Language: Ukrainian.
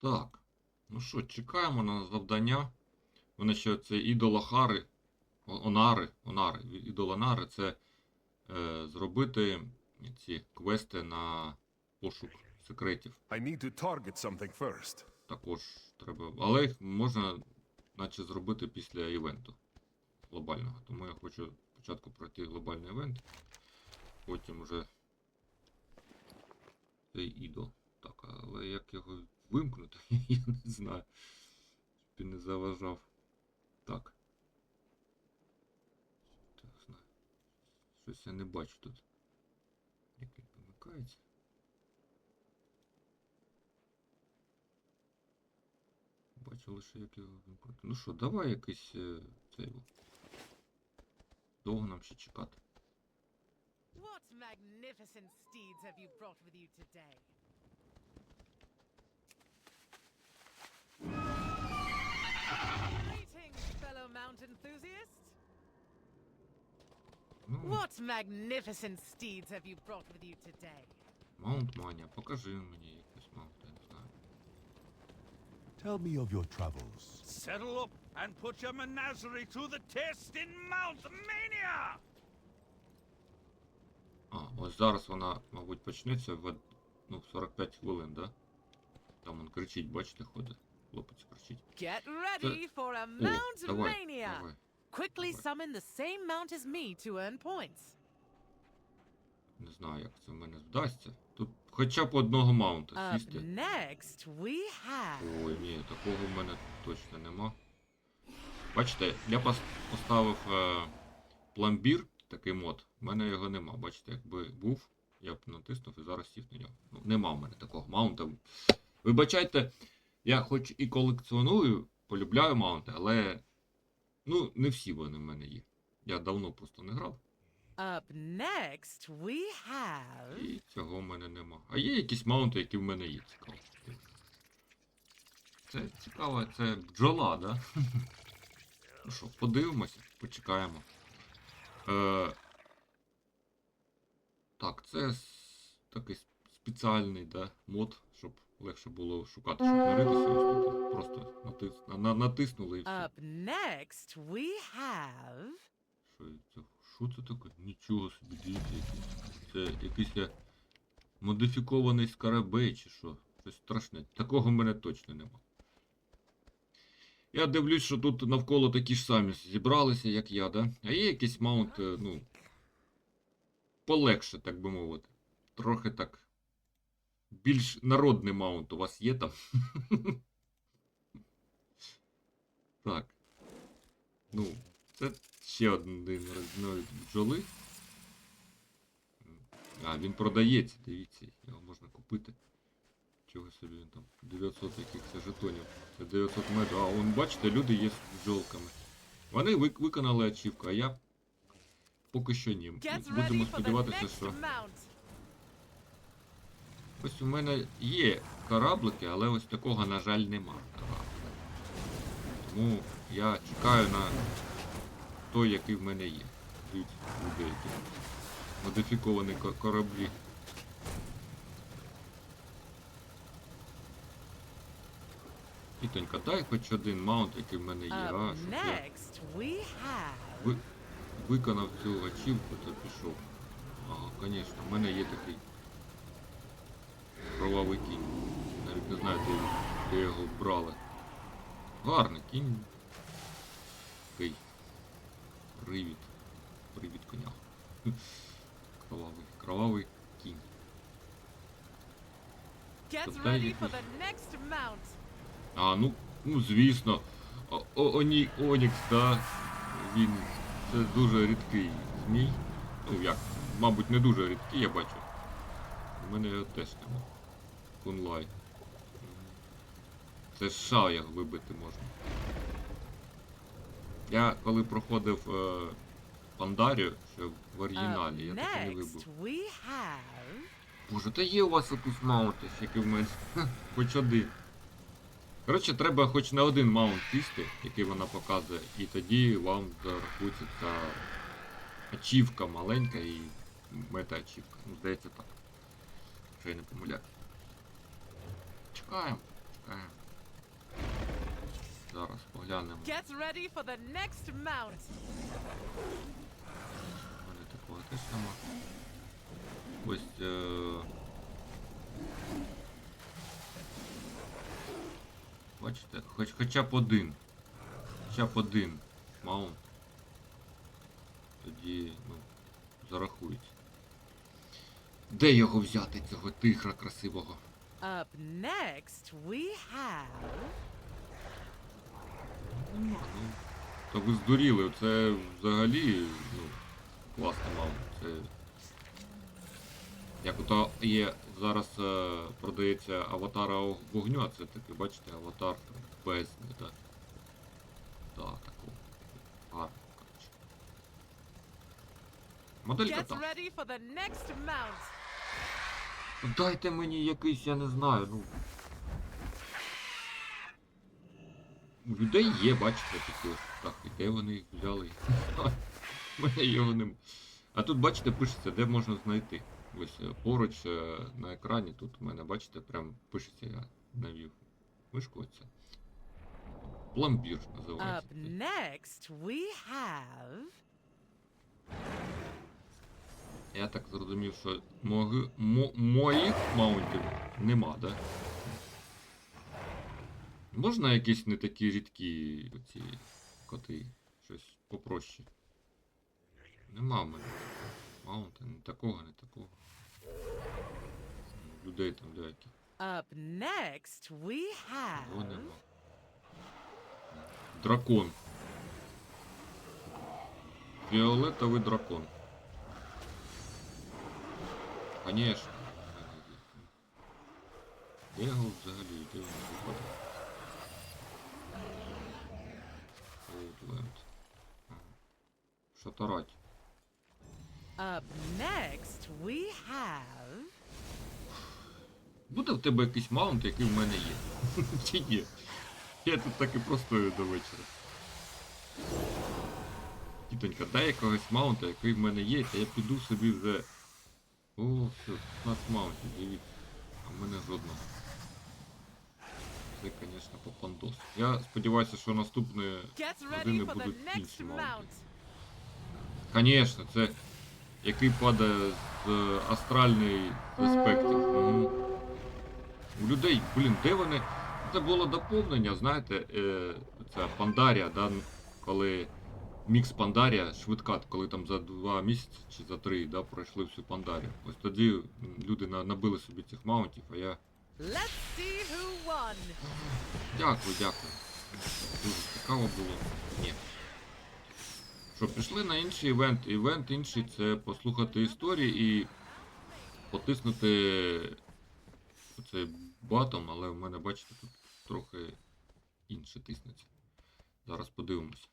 Так. Ну що, чекаємо на завдання. Вони ще це ідолахари. Онари. Онари. Ідоланари це е, зробити ці квести на пошук секретів. I need to target something first. Також треба. Але їх можна, наче, зробити після івенту глобального. Тому я хочу спочатку пройти глобальний івент, потім вже цей ідол. Так, але як його вимкнути, я не знаю. Щоб не заважав. Так. Щось я не бачу тут. Як він вимикається. Бачу лише, як його вимкнути. Ну що, давай якийсь е, цей. Довго нам ще чекати. What magnificent steeds have you brought with you today? Ну, What magnificent steeds have you brought with you today? Маунт Манія, покажи мені якийсь маунт, я не знаю. Tell me of your travels. Settle up and put your menagerie to the test in Mount Mania! А, ось зараз вона, мабуть, почнеться в од- ну, в 45 хвилин, да? Там он кричить, бачите, ходить. Хлопець кричить. Get ready for a О, Mount давай, Mania! давай. Quickly summon the same mount as me to earn points. Не знаю, як це в мене вдасться. Тут хоча б одного маунта Up сісти. next, we have. Ой, ні, такого в мене точно нема. Бачите, я пос- поставив е, пломбір, такий мод. У мене його нема. Бачите, якби був, я б натиснув і зараз сів на нього. Ну, нема в мене такого маунта. Вибачайте, я хоч і колекціоную, полюбляю маунти, але ну, не всі вони в мене є. Я давно просто не грав, Up next, we have. і цього в мене нема. А є якісь маунти, які в мене є, цікаво. Це цікаво, це бджола, да? Ну що, подивимося, почекаємо. Е, так, це такий спеціальний да, мод, легше було шукати, щоб наритися. Ось тут просто натис, на, на- натиснули і все. Up next, we have. Що це? Що це таке? Нічого собі, дивіться, якийсь. Це якийсь я модифікований скарабей чи що? Щось страшне. Такого в мене точно нема. Я дивлюсь, що тут навколо такі ж самі зібралися, як я, да? А є якийсь маунт, е, ну. Полегше, так би мовити. Трохи так. Більш народний маунт у вас є там. Так. Ну, це ще один різновид бджоли. А, він продається, дивіться, його можна купити. Чого собі він там? 900 якихось жетонів. Це 900 меду. А он, бачите, люди є з бджолками. Вони вик- виконали ачівку, а я поки що ні. Будемо сподіватися, що. Ось у мене є кораблики, але ось такого, на жаль, нема. кораблика. Тому я чекаю на той, який в мене є. Люди які. Модифіковані кораблі. Тітонька, дай хоч один маунт, який в мене є. А, щоб я ви, виконав цю ачівку, то пішов. Ага, звісно, в мене є такий кровавий кінь. Навіть не знаю, де, його брали. Гарний кінь. Такий. Привід. Привід коня. Кровавий. Кровавий кінь. Get Тобто ready for the next mount. А, ну, ну звісно. О, о, Оні, Онікс, да. Він це дуже рідкий змій. Ну як, мабуть, не дуже рідкий, я бачу. У мене його теж нема. Кунлай. Це ша його вибити можна. Я коли проходив е, Пандарію, ще в оригіналі, я так і не вибив. Боже, та є у вас якийсь маунт, як і в мене. Хоч один. Коротше, треба хоч на один маунт сісти, який вона показує, і тоді вам зарахується ця ачівка маленька і мета-ачівка. Ну, здається так. Якщо я не помиляю. Чекаємо, Е. Зараз поглянемо. Get ready for the next mount. Мене такого теж нема. Ось. Е... Бачите, хоч, хоча б один. Хоча б один маунт. Тоді, ну, зарахується. Де його взяти, цього тигра красивого? Up next, we have. Ну. То ви здуріли, це взагалі, ну, класно мав. Це. Як ото є зараз е, продається аватара вогню, а це такий, бачите, аватар бездни, так? Так, такого. Гарно, коротше. Моделька Get так. ready for the next mount. Дайте мені якийсь, я не знаю, ну. У людей є, бачите, такі. Так, і де вони їх взяли? Мене його нема. А тут, бачите, пишеться, де можна знайти. Ось е, поруч е, на екрані, тут у мене, бачите, прям пишеться, я навів мишку оця. Пломбір називається. цей. next, we have. Я так зрозумів, що моги, мо, моїх маунтів нема, да? Можна якісь не такі рідкі ці коти? Щось попроще. Нема в мене. Маунта, не такого, не такого. Людей там деяких. Up next, we have. нема. Дракон. Фіолетовий дракон. Конечно. його взагалі? Де він? Outland. Ага. Шатарать. Up next, we have. Буде в тебе якийсь маунт, який в мене є. Чи ні? Я тут так і простою до вечора. Тітонька, дай якогось маунта, який в мене є, та я піду собі вже. О, все, 15 маунтів, дивіться. А в мене жодного. Це, звісно, попандос. Я сподіваюся, що наступне Get години будуть інші маунти. Звісно, це який падає з е, астральної аспектів. Угу. У людей, блін, де вони? Це було доповнення, знаєте, е, це Пандарія, да, коли мікс Пандарія, швидка, коли там за два місяці чи за три да, пройшли всю Пандарію. Ось тоді люди на- набили собі цих маунтів, а я. Let's see who won. Дякую, дякую. Дуже цікаво було. Ні. Що, пішли на інший івент. Івент інший це послухати історії і потиснути цей батом, але в мене, бачите, тут трохи інше тиснеться. Зараз подивимося.